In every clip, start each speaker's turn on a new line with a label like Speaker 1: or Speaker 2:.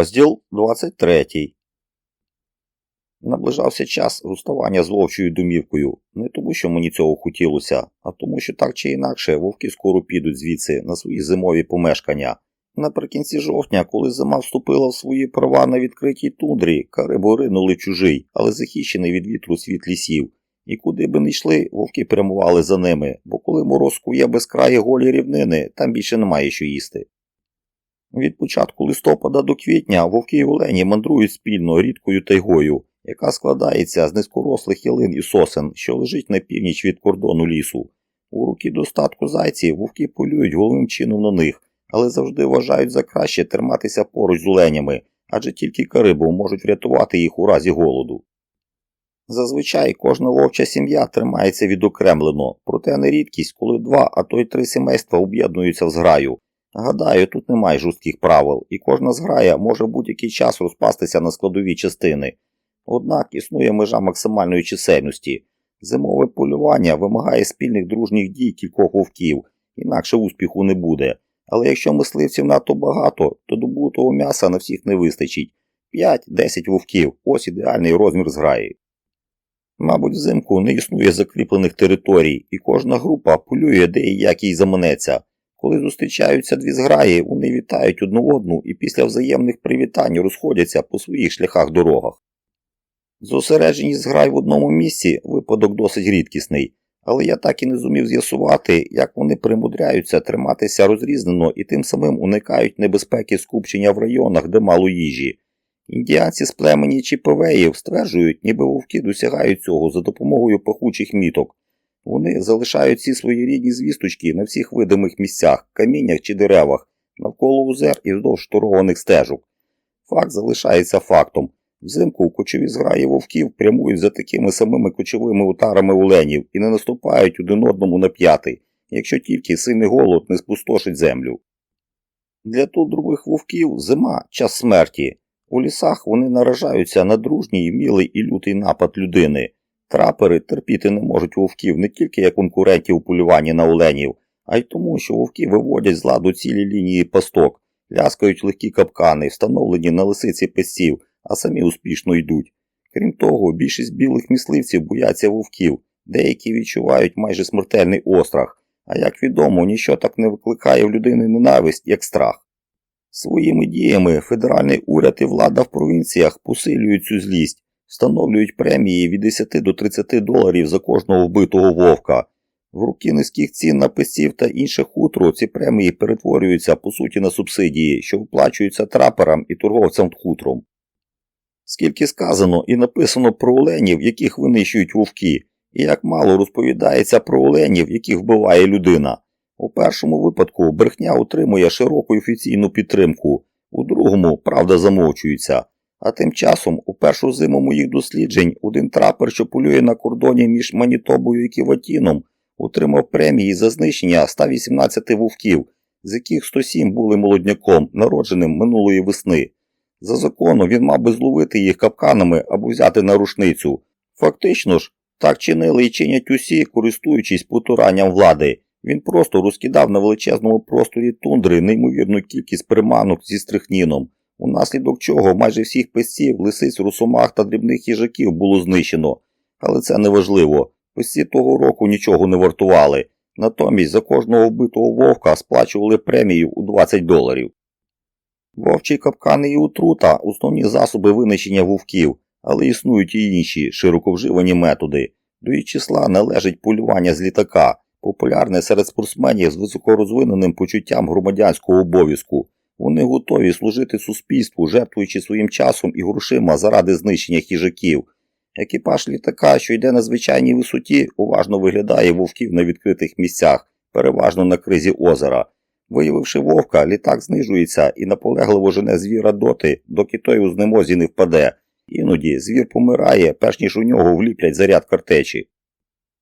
Speaker 1: Розділ 23 Наближався час розставання з вовчою домівкою. Не тому, що мені цього хотілося, а тому, що так чи інакше вовки скоро підуть звідси на свої зимові помешкання. Наприкінці жовтня, коли зима вступила в свої права на відкритій тундрі, карибу ринули чужий, але захищений від вітру світ лісів. І куди би не йшли, вовки прямували за ними, бо коли мороз кує безкраї голі рівнини, там більше немає що їсти. Від початку листопада до квітня вовки й олені мандрують спільно рідкою тайгою, яка складається з низькорослих ялин і сосен, що лежить на північ від кордону лісу. У руки достатку зайців вовки полюють головним чином на них, але завжди вважають за краще триматися поруч з оленями, адже тільки карибу можуть врятувати їх у разі голоду. Зазвичай кожна вовча сім'я тримається відокремлено, проте не рідкість, коли два, а то й три сімейства об'єднуються в зграю. Гадаю, тут немає жорстких правил, і кожна зграя може будь-який час розпастися на складові частини. Однак існує межа максимальної чисельності. Зимове полювання вимагає спільних дружніх дій кількох вовків, інакше успіху не буде. Але якщо мисливців надто багато, то добутого м'яса на всіх не вистачить. 5-10 вовків ось ідеальний розмір зграї. Мабуть, взимку не існує закріплених територій, і кожна група полює де і як їй заманеться. Коли зустрічаються дві зграї, вони вітають одну одну і після взаємних привітань розходяться по своїх шляхах дорогах. Зосередженість зграй в одному місці випадок досить рідкісний, але я так і не зумів з'ясувати, як вони примудряються триматися розрізнено і тим самим уникають небезпеки скупчення в районах, де мало їжі. Індіанці з племені Чіпевеїв стверджують, ніби вовки досягають цього за допомогою пахучих міток. Вони залишають всі свої рідні звісточки на всіх видимих місцях, каміннях чи деревах, навколо озер і вздовж шторованих стежок. Факт залишається фактом. Взимку кочові зграї вовків прямують за такими самими кочовими ударами оленів і не наступають один одному на п'ятий, якщо тільки сильний голод не спустошить землю. Для тудрових вовків зима час смерті. У лісах вони наражаються на дружній, вмілий і лютий напад людини. Трапери терпіти не можуть вовків не тільки як конкурентів у полюванні на оленів, а й тому, що вовки виводять з ладу цілі лінії пасток, ляскають легкі капкани, встановлені на лисиці песців, а самі успішно йдуть. Крім того, більшість білих мисливців бояться вовків, деякі відчувають майже смертельний острах, а як відомо, ніщо так не викликає в людини ненависть, як страх. Своїми діями федеральний уряд і влада в провінціях посилюють цю злість, встановлюють премії від 10 до 30 доларів за кожного вбитого вовка. В руки низьких цін на песців та інших хутру ці премії перетворюються по суті на субсидії, що виплачуються траперам і торговцям хутром. Скільки сказано і написано про оленів, яких винищують вовки, і як мало розповідається про оленів, яких вбиває людина. У першому випадку брехня отримує широку офіційну підтримку, у другому правда замовчується. А тим часом, у першу зиму моїх досліджень, один трапер, що полює на кордоні між Манітобою і Ківатіном, отримав премії за знищення 118 вовків, з яких 107 були молодняком, народженим минулої весни. За законом він мав би зловити їх капканами або взяти на рушницю. Фактично ж, так чинили і чинять усі, користуючись потуранням влади. Він просто розкидав на величезному просторі тундри неймовірну кількість приманок зі стрихніном, унаслідок чого майже всіх песців, лисиць, русомах та дрібних їжаків було знищено. Але це не важливо. Песці того року нічого не вартували. Натомість за кожного вбитого вовка сплачували премію у 20 доларів. Вовчі капкани і утрута основні засоби винищення вовків, але існують і інші широко вживані методи. До їх числа належить полювання з літака популярне серед спортсменів з високорозвиненим почуттям громадянського обов'язку. Вони готові служити суспільству, жертвуючи своїм часом і грошима заради знищення хижаків. Екіпаж літака, що йде на звичайній висоті, уважно виглядає вовків на відкритих місцях, переважно на кризі озера. Виявивши вовка, літак знижується і наполегливо жене звіра доти, доки той у знемозі не впаде. Іноді звір помирає, перш ніж у нього вліплять заряд картечі.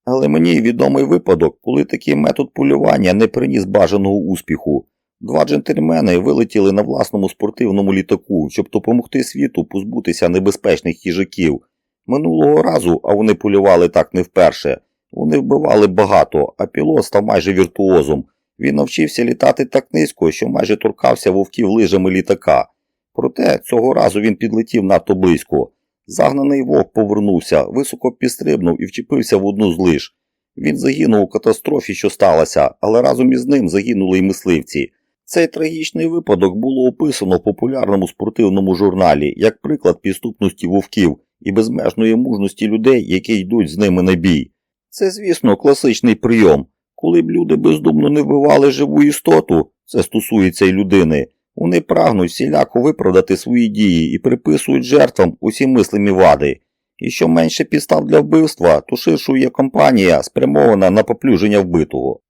Speaker 1: Але мені відомий випадок, коли такий метод полювання не приніс бажаного успіху. Два джентльмени вилетіли на власному спортивному літаку, щоб допомогти світу позбутися небезпечних їжаків. Минулого разу, а вони полювали так не вперше. Вони вбивали багато, а пілот став майже віртуозом. Він навчився літати так низько, що майже торкався вовків лижами літака. Проте цього разу він підлетів надто близько. Загнаний вовк повернувся, високо підстрибнув і вчепився в одну з лиш. Він загинув у катастрофі, що сталося, але разом із ним загинули й мисливці. Цей трагічний випадок було описано в популярному спортивному журналі як приклад підступності вовків і безмежної мужності людей, які йдуть з ними на бій. Це, звісно, класичний прийом. Коли б люди бездумно не вбивали живу істоту, це стосується й людини, вони прагнуть всіляко виправдати свої дії і приписують жертвам усі мислимі вади. І що менше підстав для вбивства, то ширшою є компанія, спрямована на поплюження вбитого.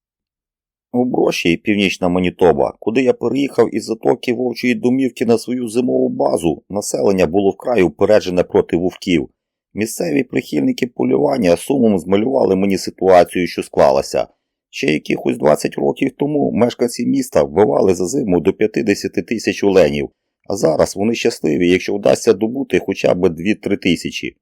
Speaker 1: У Броші, північна Манітоба, куди я переїхав із затоки вовчої домівки на свою зимову базу, населення було вкрай упереджене проти вовків. Місцеві прихильники полювання сумом змалювали мені ситуацію, що склалася. Ще якихось 20 років тому мешканці міста вбивали за зиму до 50 тисяч оленів, а зараз вони щасливі, якщо вдасться добути хоча б 2-3 тисячі.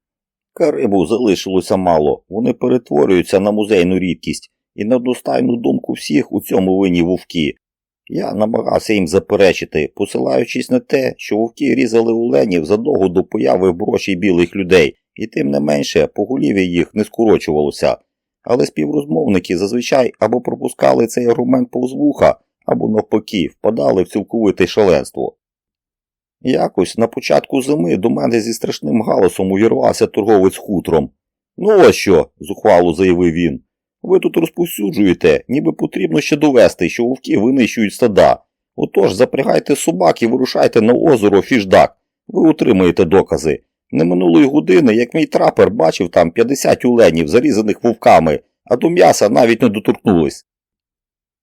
Speaker 1: Карибу залишилося мало, вони перетворюються на музейну рідкість, і на достайну думку всіх у цьому винні вовки. Я намагався їм заперечити, посилаючись на те, що вовки різали оленів задовго до появи в броші білих людей, і тим не менше поголів'я їх не скорочувалося. Але співрозмовники зазвичай або пропускали цей аргумент повз вуха, або навпаки впадали в цілковите шаленство. Якось на початку зими до мене зі страшним галасом увірвався торговець хутром. Ну ось що, зухвало заявив він. Ви тут розповсюджуєте, ніби потрібно ще довести, що вовки винищують стада. Отож, запрягайте собак і вирушайте на озеро Фішдак. Ви отримаєте докази. Не минулої години, як мій трапер бачив там 50 оленів, зарізаних вовками, а до м'яса навіть не доторкнулись.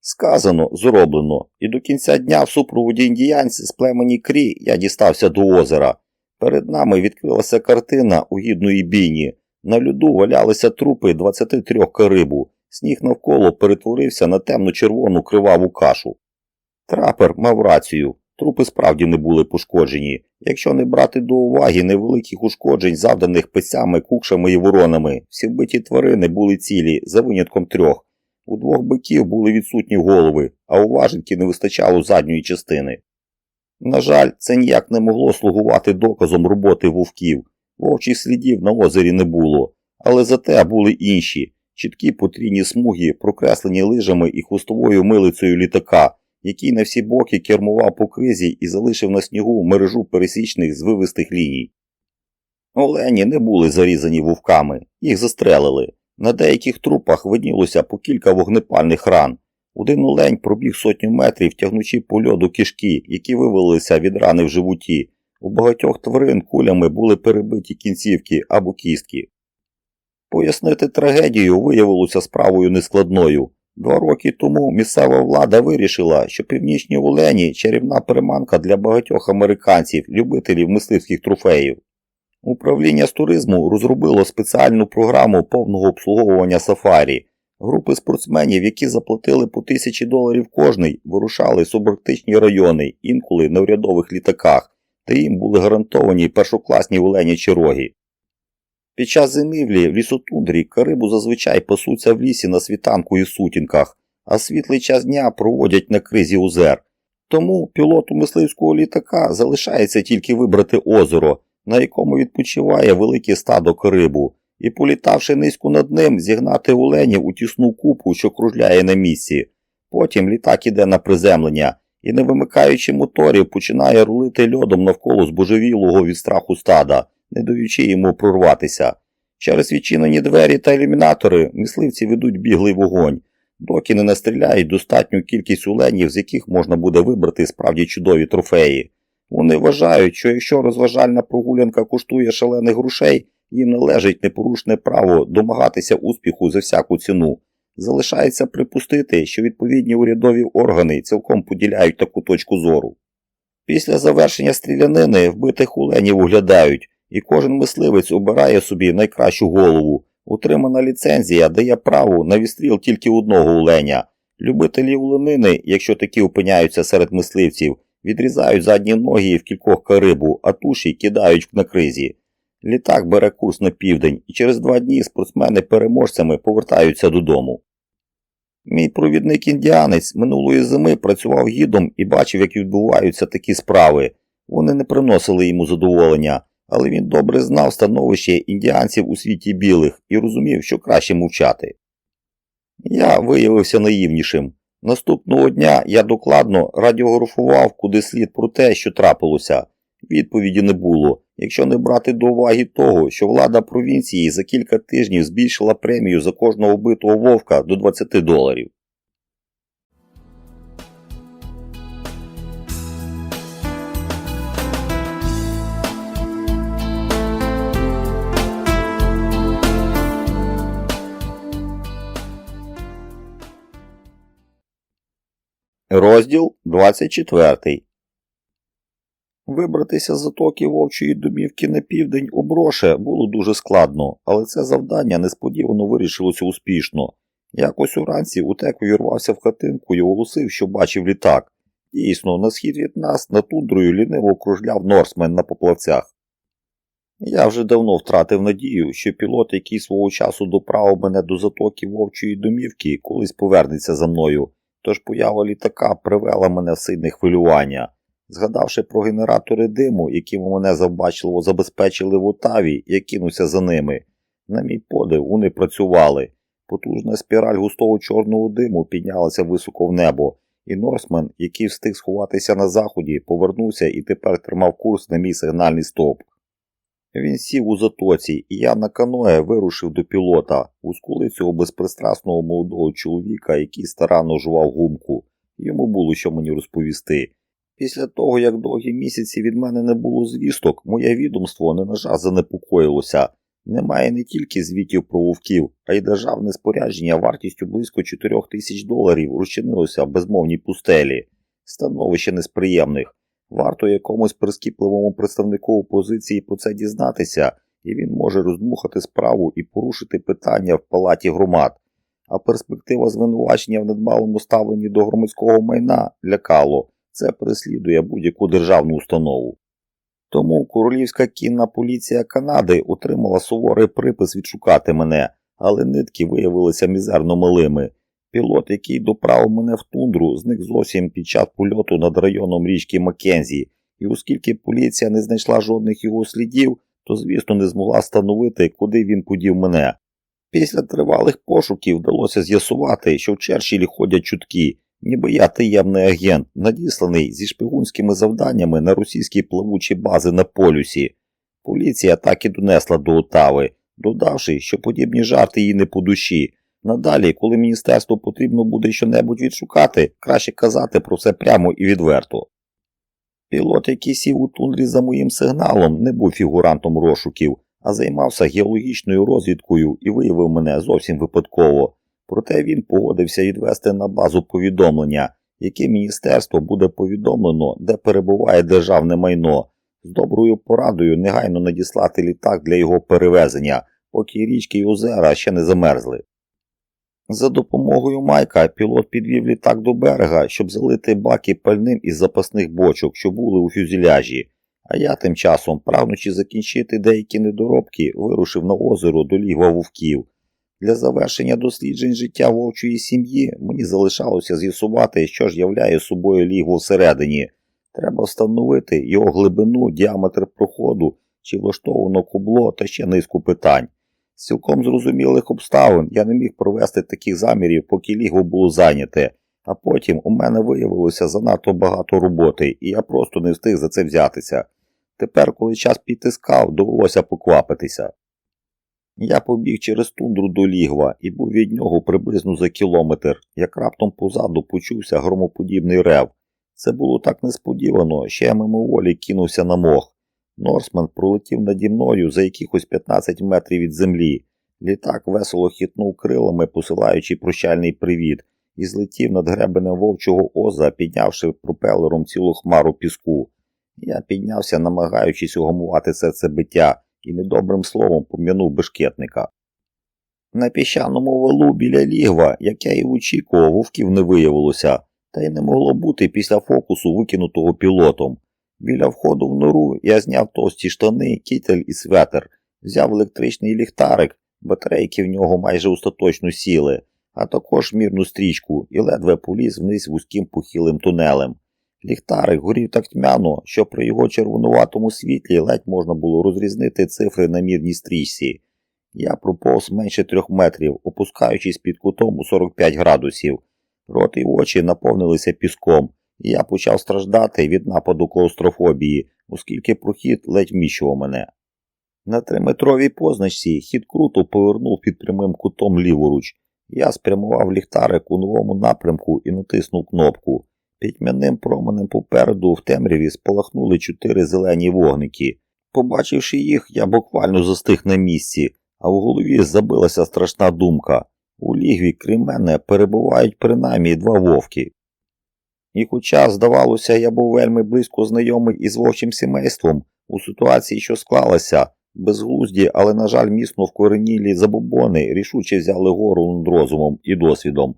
Speaker 1: Сказано, зроблено, і до кінця дня в супроводі індіянців з племені Крі я дістався до озера. Перед нами відкрилася картина у гідної бійні. На льоду валялися трупи 23 карибу, сніг навколо перетворився на темно-червону криваву кашу. Трапер мав рацію, трупи справді не були пошкоджені, якщо не брати до уваги невеликих ушкоджень, завданих писями, кукшами і воронами, всі вбиті тварини були цілі, за винятком трьох. У двох биків були відсутні голови, а у важенки не вистачало задньої частини. На жаль, це ніяк не могло слугувати доказом роботи вовків. Вовчих слідів на озері не було, але зате були інші, чіткі потрійні смуги, прокреслені лижами і хвостовою милицею літака, який на всі боки кермував по кризі і залишив на снігу мережу пересічних звивистих ліній. Олені не були зарізані вовками, їх застрелили. На деяких трупах виднілося по кілька вогнепальних ран. Один олень пробіг сотню метрів, тягнучи по льоду кишки, які вивалилися від рани в животі. У багатьох тварин кулями були перебиті кінцівки або кістки. Пояснити трагедію виявилося справою нескладною. Два роки тому місцева влада вирішила, що північні олені чарівна приманка для багатьох американців, любителів мисливських трофеїв. Управління з туризму розробило спеціальну програму повного обслуговування сафарі. Групи спортсменів, які заплатили по тисячі доларів кожний, вирушали субарктичні райони, інколи на урядових літаках та їм були гарантовані першокласні оленячі роги. Під час зимівлі в лісотундрі карибу зазвичай пасуться в лісі на світанку і сутінках, а світлий час дня проводять на кризі озер. Тому пілоту мисливського літака залишається тільки вибрати озеро, на якому відпочиває велике стадо карибу, і, політавши низько над ним, зігнати оленів у тісну купу, що кружляє на місці. Потім літак іде на приземлення і, не вимикаючи моторів, починає рулити льодом навколо збожевілого від страху стада, не даючи йому прорватися. Через відчинені двері та ілюмінатори мисливці ведуть біглий вогонь, доки не настріляють достатню кількість оленів, з яких можна буде вибрати справді чудові трофеї. Вони вважають, що якщо розважальна прогулянка коштує шалених грошей, їм належить непорушне право домагатися успіху за всяку ціну. Залишається припустити, що відповідні урядові органи цілком поділяють таку точку зору. Після завершення стрілянини вбитих оленів оглядають, і кожен мисливець обирає собі найкращу голову. Утримана ліцензія дає право на відстріл тільки одного оленя. Любителі оленини, якщо такі опиняються серед мисливців, відрізають задні ноги в кількох карибу, а туші кидають на кризі. Літак бере курс на південь, і через два дні спортсмени-переможцями повертаються додому. Мій провідник індіанець минулої зими працював гідом і бачив, як відбуваються такі справи. Вони не приносили йому задоволення, але він добре знав становище індіанців у світі білих і розумів, що краще мовчати. Я виявився наївнішим. Наступного дня я докладно радіографував куди слід про те, що трапилося. Відповіді не було, якщо не брати до уваги того, що влада провінції за кілька тижнів збільшила премію за кожного вбитого вовка до 20 доларів. Розділ 24 Вибратися з затоки вовчої домівки на південь у броше було дуже складно, але це завдання несподівано вирішилося успішно. Якось уранці утек увірвався в хатинку і оголосив, що бачив літак. Дійсно, на схід від нас над тундрою ліниво окружляв Норсмен на поплавцях. Я вже давно втратив надію, що пілот, який свого часу доправив мене до затоки вовчої домівки, колись повернеться за мною, тож поява літака привела мене в сильне хвилювання. Згадавши про генератори диму, якими мене завбачливо забезпечили в Отаві, я кинувся за ними. На мій подив, вони працювали. Потужна спіраль густого чорного диму піднялася високо в небо, і Норсмен, який встиг сховатися на заході, повернувся і тепер тримав курс на мій сигнальний стовп. Він сів у затоці, і я на каное вирушив до пілота, у цього безпристрасного молодого чоловіка, який старанно жував гумку. Йому було що мені розповісти. Після того, як довгі місяці від мене не було звісток, моє відомство не на жаль занепокоїлося. Немає не тільки звітів про вовків, а й державне спорядження вартістю близько 4 тисяч доларів розчинилося в безмовній пустелі. Становище несприємних. Варто якомусь прискіпливому представнику опозиції про це дізнатися, і він може роздмухати справу і порушити питання в палаті громад. А перспектива звинувачення в недбалому ставленні до громадського майна лякало. Це переслідує будь-яку державну установу. Тому Королівська кінна поліція Канади отримала суворий припис відшукати мене, але нитки виявилися мізерно малими. Пілот, який доправив мене в тундру, зник зовсім під час польоту над районом річки Маккензі, і оскільки поліція не знайшла жодних його слідів, то, звісно, не змогла встановити, куди він подів мене. Після тривалих пошуків вдалося з'ясувати, що в Черчиллі ходять чутки, ніби я таємний агент, надісланий зі шпигунськими завданнями на російські плавучі бази на полюсі. Поліція так і донесла до Отави, додавши, що подібні жарти їй не по душі. Надалі, коли міністерству потрібно буде щонебудь відшукати, краще казати про це прямо і відверто. Пілот, який сів у тундрі за моїм сигналом, не був фігурантом розшуків, а займався геологічною розвідкою і виявив мене зовсім випадково. Проте він погодився відвести на базу повідомлення, яке міністерство буде повідомлено, де перебуває державне майно, з доброю порадою негайно надіслати літак для його перевезення, поки річки й озера ще не замерзли. За допомогою Майка пілот підвів літак до берега, щоб залити баки пальним із запасних бочок, що були у фюзеляжі, а я тим часом, прагнучи закінчити деякі недоробки, вирушив на озеро до лігва вовків. Для завершення досліджень життя вовчої сім'ї мені залишалося з'ясувати, що ж являє собою лігво всередині. Треба встановити його глибину, діаметр проходу, чи влаштовано кубло та ще низку питань. Цілком зрозумілих обставин я не міг провести таких замірів, поки лігво було зайняте, а потім у мене виявилося занадто багато роботи, і я просто не встиг за це взятися. Тепер, коли час підтискав, довелося поквапитися. Я побіг через тундру до лігва і був від нього приблизно за кілометр, як раптом позаду почувся громоподібний рев. Це було так несподівано, що я мимоволі кинувся на мох. Норсмен пролетів наді мною за якихось 15 метрів від землі. Літак весело хитнув крилами, посилаючи прощальний привіт, і злетів над гребенем вовчого оза, піднявши пропелером цілу хмару піску. Я піднявся, намагаючись угамувати серцебиття, і недобрим словом пом'янув бешкетника. На піщаному валу біля лігва, як я і очікував, вовків не виявилося, та й не могло бути після фокусу, викинутого пілотом. Біля входу в нору я зняв товсті штани, кітель і светер, взяв електричний ліхтарик, батарейки в нього майже остаточно сіли, а також мірну стрічку і ледве поліз вниз вузьким похилим тунелем. Ліхтарик горів так тьмяно, що при його червонуватому світлі ледь можна було розрізнити цифри на мірній стрічці. Я проповз менше трьох метрів, опускаючись під кутом у 45 градусів. Рот і очі наповнилися піском, я почав страждати від нападу клаустрофобії, оскільки прохід ледь вміщував мене. На триметровій позначці хід круто повернув під прямим кутом ліворуч. Я спрямував ліхтарик у новому напрямку і натиснув кнопку. Пітьмяним променем попереду в темряві спалахнули чотири зелені вогники. Побачивши їх, я буквально застиг на місці, а в голові забилася страшна думка. У лігві, крім мене, перебувають принаймні два вовки. І хоча, здавалося, я був вельми близько знайомий із вовчим сімейством, у ситуації, що склалася, безглузді, але, на жаль, міцно вкоренілі забобони рішуче взяли гору над розумом і досвідом.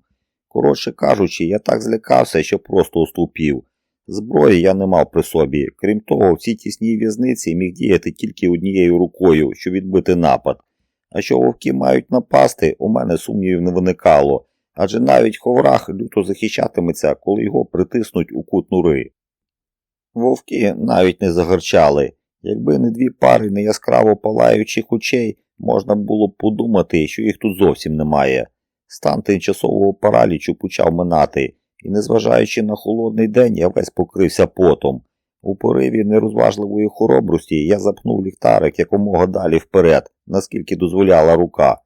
Speaker 1: Коротше кажучи, я так злякався, що просто оступів. Зброї я не мав при собі. Крім того, в цій тісній в'язниці міг діяти тільки однією рукою, щоб відбити напад. А що вовки мають напасти, у мене сумнівів не виникало, адже навіть ховрах люто захищатиметься, коли його притиснуть у кут нури. Вовки навіть не загарчали. Якби не дві пари неяскраво палаючих очей, можна було б подумати, що їх тут зовсім немає. Стан тимчасового паралічу почав минати, і, незважаючи на холодний день, я весь покрився потом. У пориві нерозважливої хоробрості я запнув ліхтарик якомога далі вперед, наскільки дозволяла рука.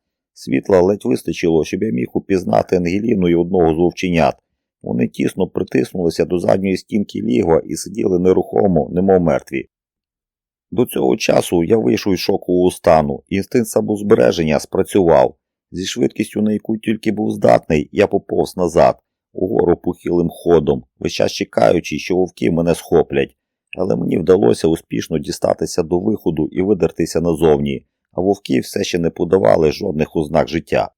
Speaker 1: Світла ледь вистачило, щоб я міг упізнати Ангеліну і одного з вовченят. Вони тісно притиснулися до задньої стінки лігва і сиділи нерухомо, немов мертві. До цього часу я вийшов із шокового стану, інстинкт самозбереження спрацював. Зі швидкістю, на яку тільки був здатний, я поповз назад, угору похилим ходом, весь час чекаючи, що вовки мене схоплять, але мені вдалося успішно дістатися до виходу і видертися назовні, а вовки все ще не подавали жодних ознак життя.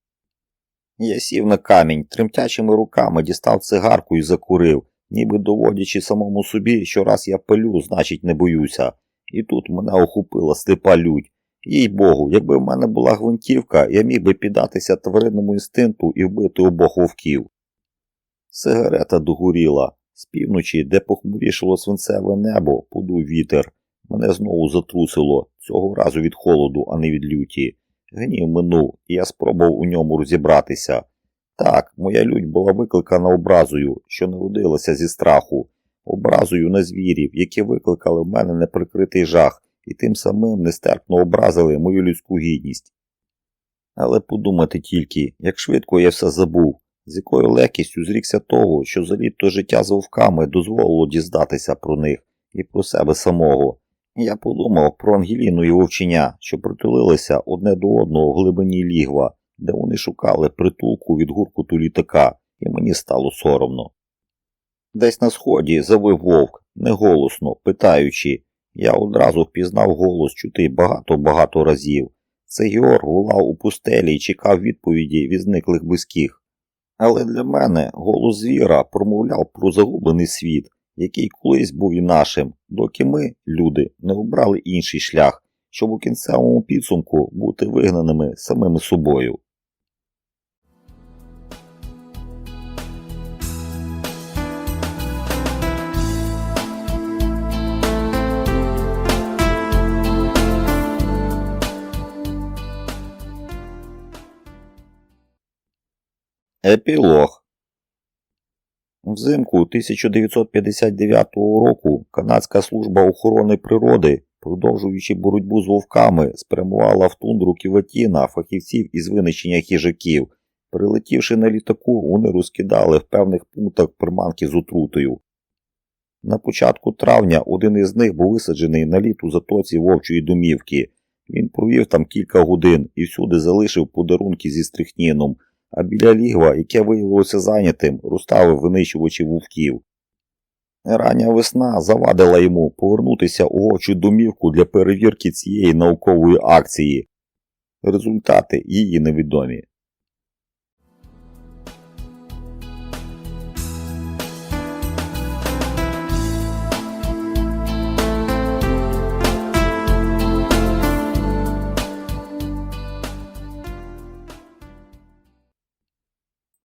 Speaker 1: Я сів на камінь, тремтячими руками дістав цигарку і закурив, ніби доводячи самому собі, що раз я пилю, значить не боюся. І тут мене охопила сліпа лють. Їй Богу, якби в мене була гвинтівка, я міг би піддатися тваринному інстинкту і вбити обох вовків. Сигарета догоріла. З півночі, де похмурішило свинцеве небо, подув вітер. Мене знову затрусило, цього разу від холоду, а не від люті. Гнів минув, і я спробував у ньому розібратися. Так, моя лють була викликана образою, що народилася зі страху, образою на звірів, які викликали в мене неприкритий жах і тим самим нестерпно образили мою людську гідність. Але подумати тільки, як швидко я все забув, з якою легкістю зрікся того, що за літо життя з вовками дозволило дізнатися про них і про себе самого. Я подумав про Ангеліну і вовченя, що притулилися одне до одного в глибині лігва, де вони шукали притулку від гуркуту літака, і мені стало соромно. Десь на сході завив вовк, неголосно, питаючи, я одразу впізнав голос чути багато-багато разів. Це Георг гулав у пустелі і чекав відповіді від зниклих близьких. Але для мене голос звіра промовляв про загублений світ, який колись був і нашим, доки ми, люди, не обрали інший шлях, щоб у кінцевому підсумку бути вигнаними самими собою. Епілог Взимку 1959 року Канадська служба охорони природи, продовжуючи боротьбу з вовками, спрямувала в тундру Ківатіна фахівців із винищення хижаків. Прилетівши на літаку, вони розкидали в певних пунктах приманки з отрутою. На початку травня один із них був висаджений на літ у затоці вовчої домівки. Він провів там кілька годин і всюди залишив подарунки зі стрихніном – а біля лігва, яке виявилося зайнятим, розставив винищувачі вовків. Рання весна завадила йому повернутися у очі домівку для перевірки цієї наукової акції. Результати її невідомі.